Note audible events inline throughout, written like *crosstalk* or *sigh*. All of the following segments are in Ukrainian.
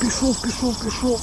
пішов, пішов, пішов.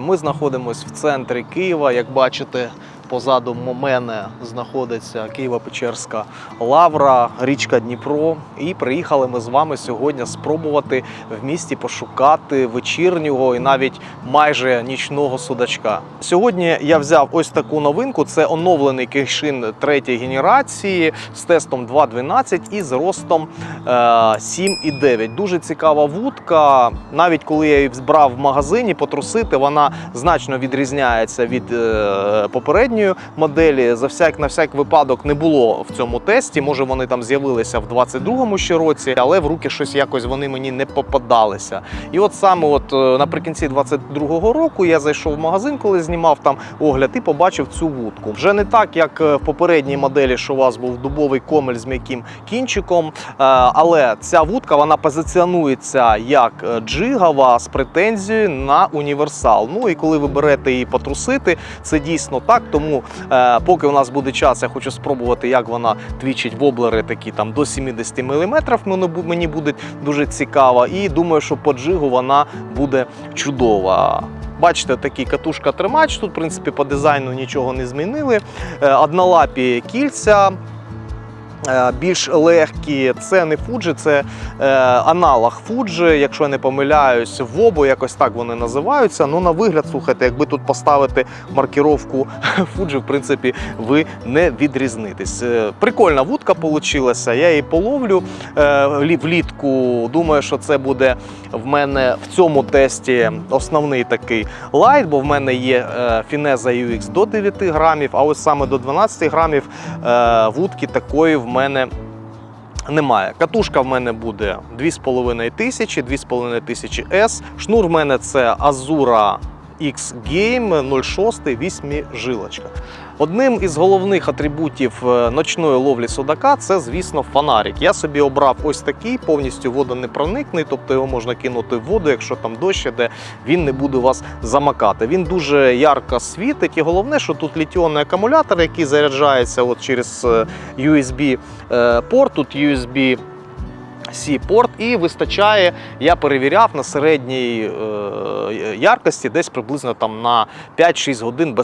Ми знаходимося в центрі Києва. Як бачите, позаду мене знаходиться Києво-Печерська лавра, річка Дніпро. І приїхали ми з вами сьогодні спробувати в місті пошукати вечірнього і навіть майже нічного судачка. Сьогодні я взяв ось таку новинку: це оновлений кейшин третьої генерації з тестом 2.12 і з ростом е, 7,9. Дуже цікава вудка. Навіть коли я її брав в магазині потрусити, вона значно відрізняється від е, попередньої моделі. За всяк на всяк випадок не було в цьому тесті. Може, вони там з'явилися в 22-му ще році, але в руки щось якось вони мені не попадалися. І от саме от е, наприкінці 22-го року я зайшов в магазин, коли знімав там огляд, і побачив цю вудку. Вже не так, як е, в попередній моделі, що у вас був дубовий комель з м'яким кінчиком. Е, Але ця вудка вона позиціонується як джигова з претензією на універсал. Ну і коли ви берете її потрусити, це дійсно так. Тому е, поки у нас буде час, я хочу спробувати, як вона твічить воблери такі там до 70 мм. Мені буде дуже цікаво. І думаю, що по джигу вона буде чудова. Бачите, такий катушка-тримач. Тут, в принципі, по дизайну нічого не змінили. Е, Однолапі кільця. Е, Більш легкі, це не Fuji, це е, аналог Fuji, якщо я не помиляюсь, Vobo, якось так вони називаються. Ну, на вигляд, слухайте, якби тут поставити маркіровку *laughs* Fuji, в принципі, ви не відрізнитесь. Е, Прикольна вудка вийшла, я її половлю влітку. Думаю, що це буде в мене в цьому тесті основний такий лайт, бо в мене є Fineza UX до 9 грамів, а ось саме до 12 грамів вудки такої в мене. Немає. Катушка в мене буде 2,5 тисячі, 2,5 S. Шнур в мене це Azura X Game 06 8 жилочка. Одним із головних атрибутів е, ночної ловлі судака це, звісно, фонарик. Я собі обрав ось такий, повністю водонепроникний, тобто його можна кинути в воду, якщо там дощ іде, він не буде вас замакати. Він дуже ярко світить, і головне, що тут літіонний акумулятор, який заряджається от через е, USB е, тут USB Порт і вистачає, я перевіряв на середній е, яркості десь приблизно там на 5-6 годин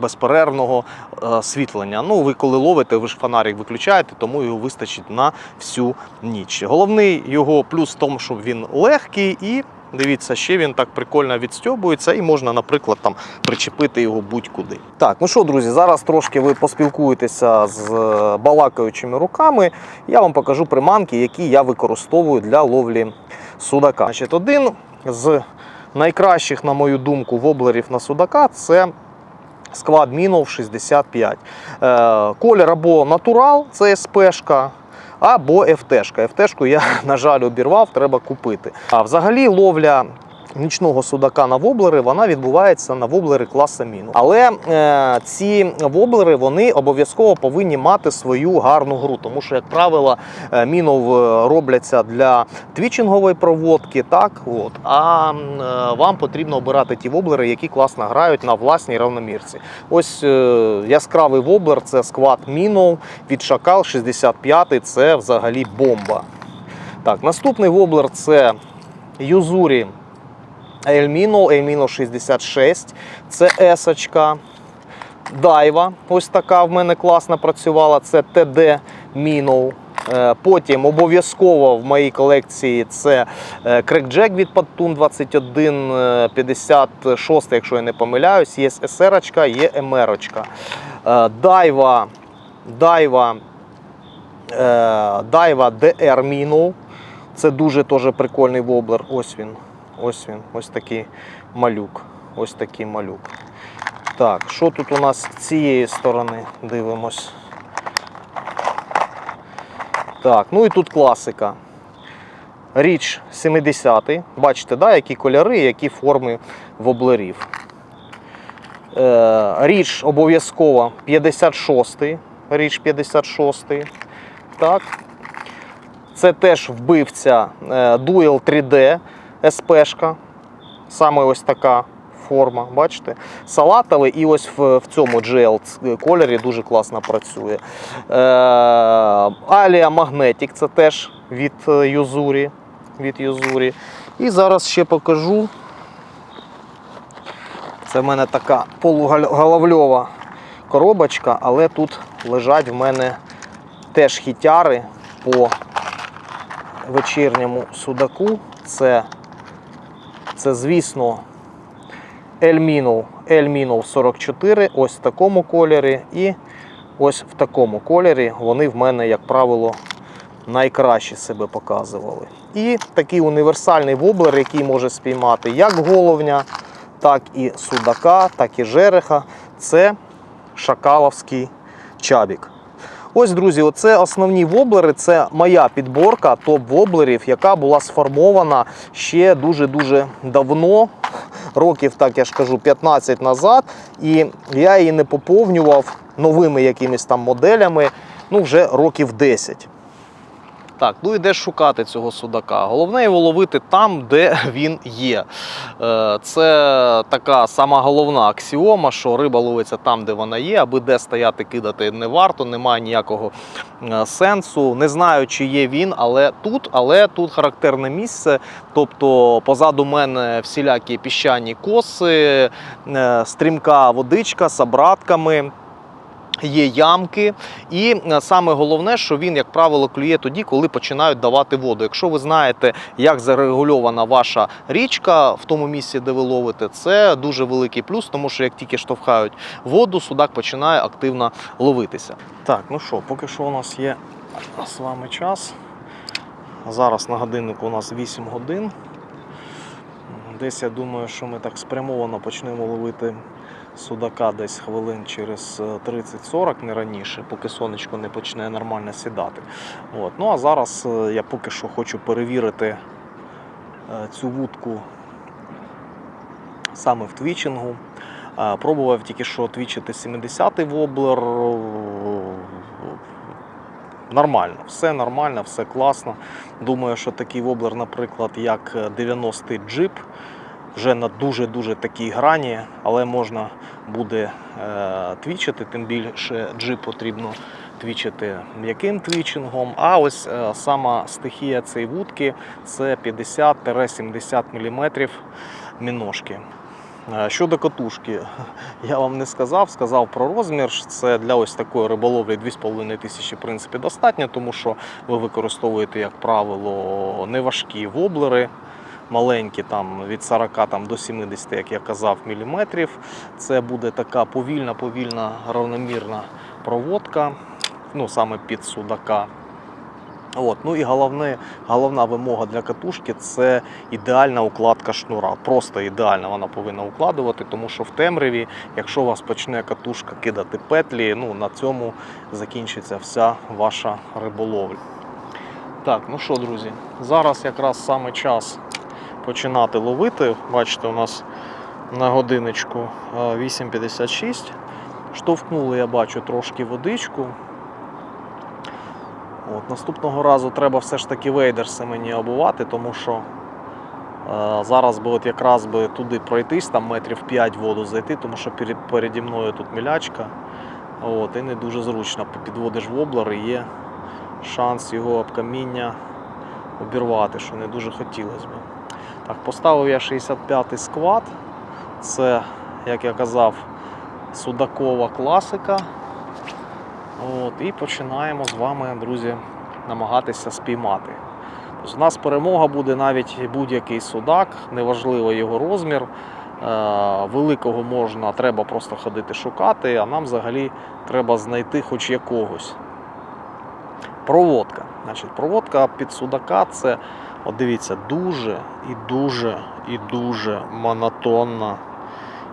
безперервного е, світлення. Ну, ви коли ловите, ви ж фонарик виключаєте, тому його вистачить на всю ніч. Головний його плюс в тому, що він легкий і. Дивіться, ще він так прикольно відстьобується і можна, наприклад, там причепити його будь-куди. Так, ну що, друзі, зараз трошки ви поспілкуєтеся з е, балакаючими руками. Я вам покажу приманки, які я використовую для ловлі судака. Значить, один з найкращих, на мою думку, воблерів на судака це склад Мінов 65. Е, колір або натурал, це СПшка. Або ФТшка. ФТшку я, *laughs* на жаль, обірвав, треба купити. А взагалі ловля нічного судака на воблери вона відбувається на воблери класа міну. Але е, ці воблери вони обов'язково повинні мати свою гарну гру, тому що, як правило, е, мінов робляться для твічингової проводки, так от. А е, вам потрібно обирати ті воблери, які класно грають на власній равномірці. Ось е, яскравий воблер це склад мінов від Шакал 65 це взагалі бомба. Так, наступний воблер це Юзурі Ельміно, Ельміно 66, це есочка. Дайва, ось така в мене класно працювала, це ТД Мінов. Е, Потім обов'язково в моїй колекції це е, крекджек від Pantun 2156, якщо я не помиляюсь. Є СР, є МР. Дайва, Дайва, е, Дайва DR Мінов. Це дуже теж прикольний воблер. Ось він. Ось він, ось такий малюк. Ось такий малюк. Так, що тут у нас з цієї сторони? Дивимось. Так, ну і тут класика. Річ 70-й. Бачите, да, які кольори, які форми воблерів. Е, річ обов'язково 56-й. Річ 56-й. Так. Це теж вбивця е, Duel 3D СПшка. Саме ось така форма, бачите? Салатовий і ось в, в цьому GL кольорі дуже класно працює. Е, Алія Magnetic це теж від е, Юзурі. Від Юзурі. І зараз ще покажу. Це в мене така полуголовльова коробочка, але тут лежать в мене теж хітяри по вечірньому судаку. Це, це звісно, Elminov, Elminov 44, ось в такому кольорі і ось в такому кольорі. Вони в мене, як правило, найкраще себе показували. І такий універсальний воблер, який може спіймати як головня, так і судака, так і жереха. Це шакаловський чабік. Ось, друзі, оце основні воблери. Це моя підборка топ-воблерів, яка була сформована ще дуже-дуже давно, років, так я ж кажу, 15 назад. І я її не поповнював новими якимись там моделями ну, вже років 10. Так, ну йдеш шукати цього судака. Головне його ловити там, де він є. Е, Це така сама головна аксіома, що риба ловиться там, де вона є, аби де стояти, кидати не варто, немає ніякого е, сенсу. Не знаю, чи є він, але тут, але тут характерне місце. Тобто позаду мене всілякі піщані коси, е, стрімка водичка з обратками. Є ямки, і е, саме головне, що він, як правило, клює тоді, коли починають давати воду. Якщо ви знаєте, як зарегульована ваша річка в тому місці, де ви ловите, це дуже великий плюс, тому що як тільки штовхають воду, судак починає активно ловитися. Так, ну що, поки що у нас є з вами час. Зараз на годиннику у нас 8 годин. Десь я думаю, що ми так спрямовано почнемо ловити судака десь хвилин через е, 30-40, не раніше, поки сонечко не почне нормально сідати. От. Ну а зараз е, я поки що хочу перевірити е, цю вудку саме в твічингу. Е, Пробував тільки що твічити 70-й воблер. е, Нормально, все нормально, все класно. Думаю, що такий воблер, наприклад, як 90-й джип, вже на дуже-дуже такій грані, але можна буде е, твічити, тим більше джип потрібно твічити м'яким твічингом. А ось е, сама стихія цієї вудки це 50-70 мм міножки. Е, Щодо катушки, *laughs* я вам не сказав, сказав про розмір. Це для ось такої риболовлі 2,5 тисячі в принципі достатньо, тому що ви використовуєте, як правило, неважкі воблери. Маленькі там від 40 там, до 70, як я казав, міліметрів. Це буде така повільна, повільна, равномірна проводка, ну саме під судака. От. Ну і головне, головна вимога для катушки це ідеальна укладка шнура. Просто ідеальна вона повинна укладувати, тому що в темряві, якщо у вас почне катушка кидати петлі, ну на цьому закінчиться вся ваша риболовля. Так, ну що, друзі, зараз якраз саме час починати ловити. Бачите, у нас на годиночку е, 8.56. Штовхнули, я бачу, трошки водичку. От, наступного разу треба все ж таки вейдерси мені обувати, тому що е, зараз би от якраз би туди пройтись, там метрів 5 воду зайти, тому що перед, переді мною тут мілячка. От, і не дуже зручно. Підводиш воблер і є шанс його об каміння обірвати, що не дуже хотілося б. Так, поставив я 65-й сквад. Це, як я казав, судакова класика. От, і починаємо з вами, друзі, намагатися спіймати. Тобто у нас перемога буде навіть будь-який судак, неважливо його розмір. Е, Великого можна, треба просто ходити шукати, а нам взагалі треба знайти хоч якогось. Проводка. Значить, проводка під судака це, от дивіться, дуже і дуже і дуже монотонна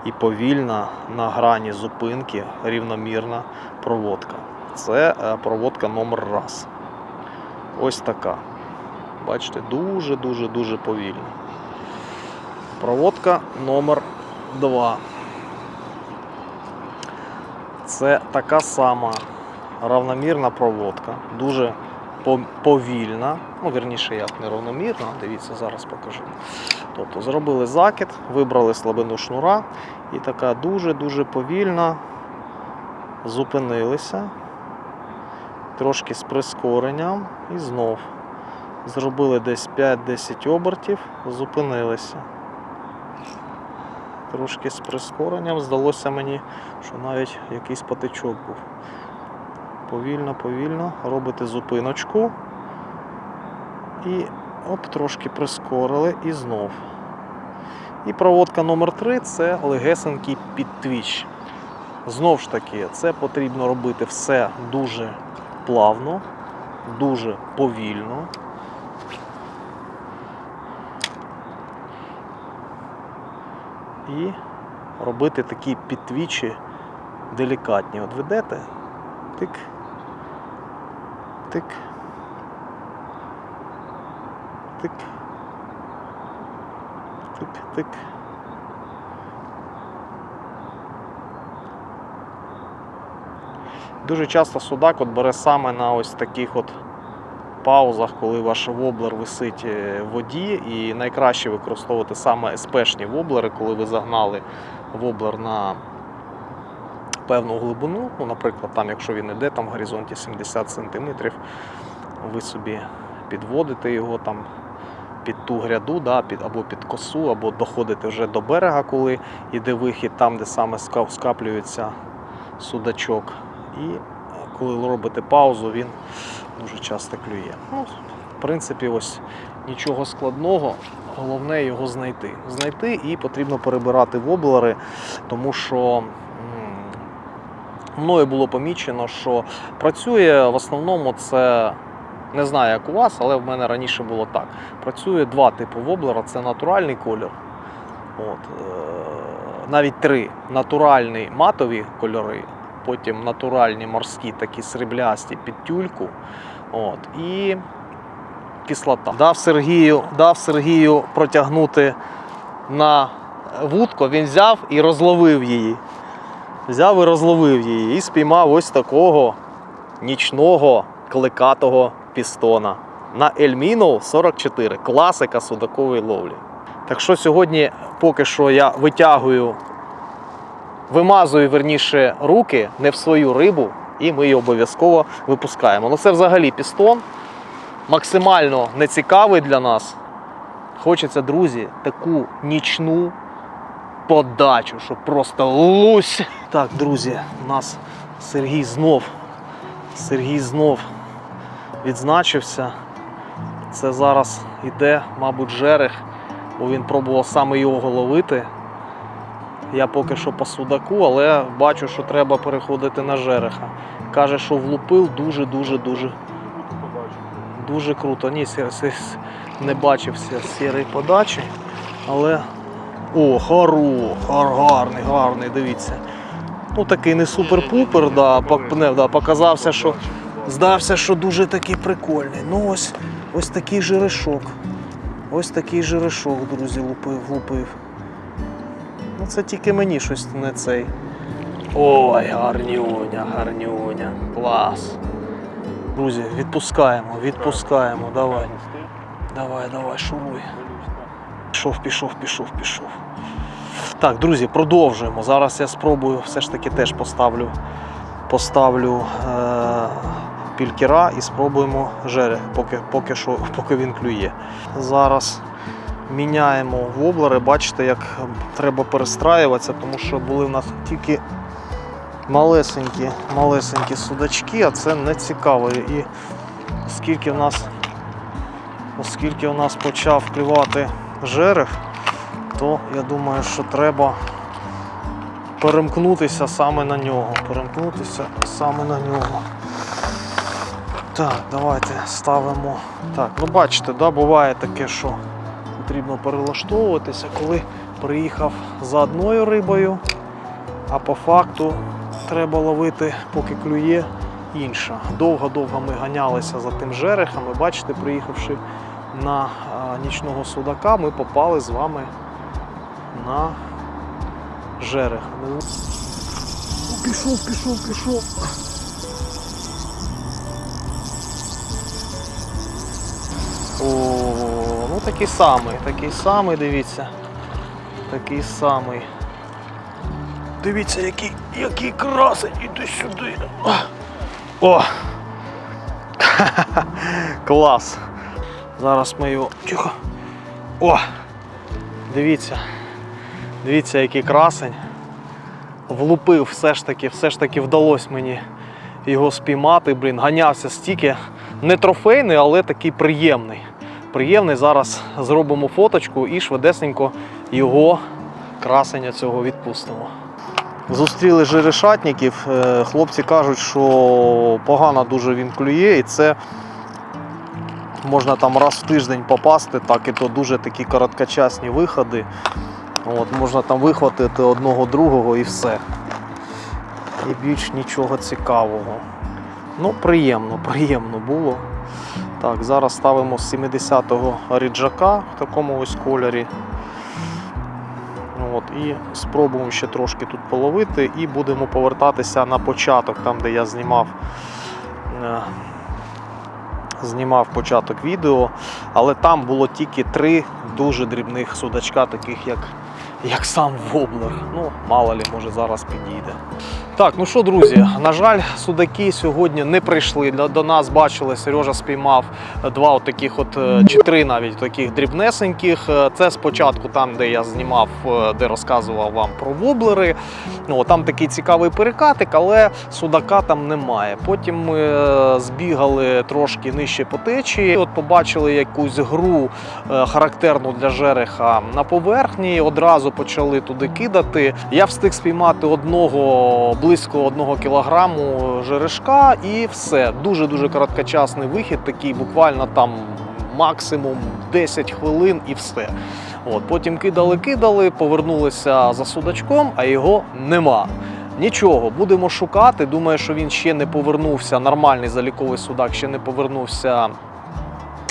і повільна на грані зупинки рівномірна проводка. Це е, проводка номер раз. Ось така. Бачите, дуже-дуже дуже повільна. Проводка номер 2. Це така сама равномірна проводка. Дуже повільна. Ну, вірніше, як неравномірна. Дивіться, зараз покажу. Тобто зробили закид, вибрали слабину шнура і така дуже-дуже повільна. Зупинилися. Трошки з прискоренням і знов. Зробили десь 5-10 обертів, зупинилися. Трошки з прискоренням здалося мені, що навіть якийсь патичок був. Повільно, повільно робите зупиночку. І оп, трошки прискорили і знов. І проводка номер 3 це легесенький підтвіч. Знов ж таки, це потрібно робити все дуже плавно, дуже повільно. І робити такі підтвічі делікатні. От ведете, тик, тик, тик, тик, тик. Дуже часто судак от бере саме на ось таких от паузах, коли ваш воблер висить е, в воді, і найкраще використовувати саме СПшні воблери, коли ви загнали воблер на певну глибину. Ну, наприклад, там, якщо він іде там в горизонті 70 см, ви собі підводите його там під ту гряду, да, під, або під косу, або доходите вже до берега, коли йде вихід, там, де саме скаплюється судачок. І е, коли робите паузу, він дуже часто клює. Ну, в принципі, ось нічого складного, головне його знайти. Знайти і потрібно перебирати воблери, тому що мною було помічено, що працює в основному це. Не знаю, як у вас, але в мене раніше було так. Працює два типи воблера: це натуральний колір. От, е, навіть три натуральні матові кольори, потім натуральні морські, такі сріблясті під тюльку. От, і кислота. Дав Сергію, дав Сергію протягнути на вудку, він взяв і розловив її. Взяв і розловив її і спіймав ось такого нічного кликатого пістона на Ельміно 44, класика судакової ловлі. Так що сьогодні поки що я витягую, вимазую верніше руки не в свою рибу, і ми її обов'язково випускаємо. Ну це взагалі пістон максимально нецікавий для нас. Хочеться, друзі, таку нічну подачу, щоб просто лусь. Так, друзі, у нас Сергій знов. Сергій знов відзначився. Це зараз іде, мабуть, жерех, бо він пробував саме його ловити. Я поки що по судаку, але бачу, що треба переходити на жереха. Каже, що влупив дуже-дуже дуже. Круто. Ні, не бачився сірої подачі, але. О, хоро, хар, гарний, гарний, дивіться. Ну такий не супер-пупер, да, да, показався, що здався, що дуже такий прикольний. Ну ось, ось такий жерешок. Ось такий жерешок, друзі, лупив, лупив. Ну це тільки мені щось не цей. Ой, гарнюня, гарнюня. Клас. Друзі, відпускаємо, відпускаємо. Давай. Давай, давай, шуруй. Пішов, пішов, пішов, пішов. Так, друзі, продовжуємо. Зараз я спробую все ж таки теж поставлю, поставлю е- пількера і спробуємо жерех, поки, поки, що, *laughs* поки він клює. Зараз міняємо воблери. Бачите, як треба перестраюватися, тому що були в нас тільки малесенькі, малесенькі судачки, а це не цікаво. І оскільки в нас, оскільки у нас почав клювати жерех, то я думаю, що треба перемкнутися саме на нього. Перемкнутися саме на нього. Так, давайте ставимо. Так, ну бачите, да, буває таке, що потрібно перелаштовуватися, коли приїхав за одною рибою, а по факту треба ловити, поки клює інша. Довго-довго ми ганялися за тим жерехом. І бачите, приїхавши на нічного судака, ми попали з вами на жерех. Пішов, пішов, пішов. О, ну такий самий, такий самий, дивіться. Такий самий. Дивіться, який, який красень, іди сюди. О! *laughs* Клас. Зараз ми його. Тихо. О! Дивіться. Дивіться, який красень. Влупив все ж таки, все ж таки вдалося мені його спіймати. Блін, ганявся стільки. Не трофейний, але такий приємний. Приємний. Зараз зробимо фоточку і швидесенько його красення цього відпустимо. Зустріли жерешатників. Е, Хлопці кажуть, що погано дуже він клює, і це можна там раз в тиждень попасти, так і то дуже такі короткочасні виходи. От, можна там вихватити одного другого і все. І більш нічого цікавого. Ну, приємно, приємно було. Так, зараз ставимо з 70-го ріджака в такому ось кольорі. От, і спробуємо ще трошки тут половити і будемо повертатися на початок, там де я знімав, е, знімав початок відео, але там було тільки три дуже дрібних судачка, таких як, як сам воблер. Ну, мало лі, може зараз підійде. Так, ну що, друзі, на жаль, судаки сьогодні не прийшли. До, нас бачили, Сережа спіймав два таких, от е, чи три навіть таких дрібнесеньких. Е, Це спочатку там, де я знімав, е, де розказував вам про воблери. Ну, там такий цікавий перекатик, але судака там немає. Потім ми збігали трошки нижче по течії. От побачили якусь гру характерну для жереха на поверхні. Одразу почали туди кидати. Я встиг спіймати одного близько одного кілограму жерешка, і все. Дуже дуже короткочасний вихід, такий буквально там максимум 10 хвилин і все. От, потім кидали, кидали, повернулися за судачком, а його нема. Нічого, будемо шукати. Думаю, що він ще не повернувся. Нормальний заліковий судак ще не повернувся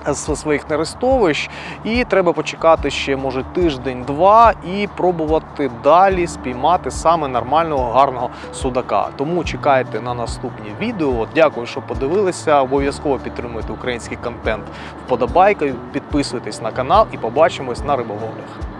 з своїх нерестовищ, і треба почекати ще може тиждень-два і пробувати далі спіймати саме нормального гарного судака. Тому чекайте на наступні відео. Дякую, що подивилися. Обов'язково підтримуйте український контент вподобайкою, підписуйтесь на канал і побачимось на риболовлях.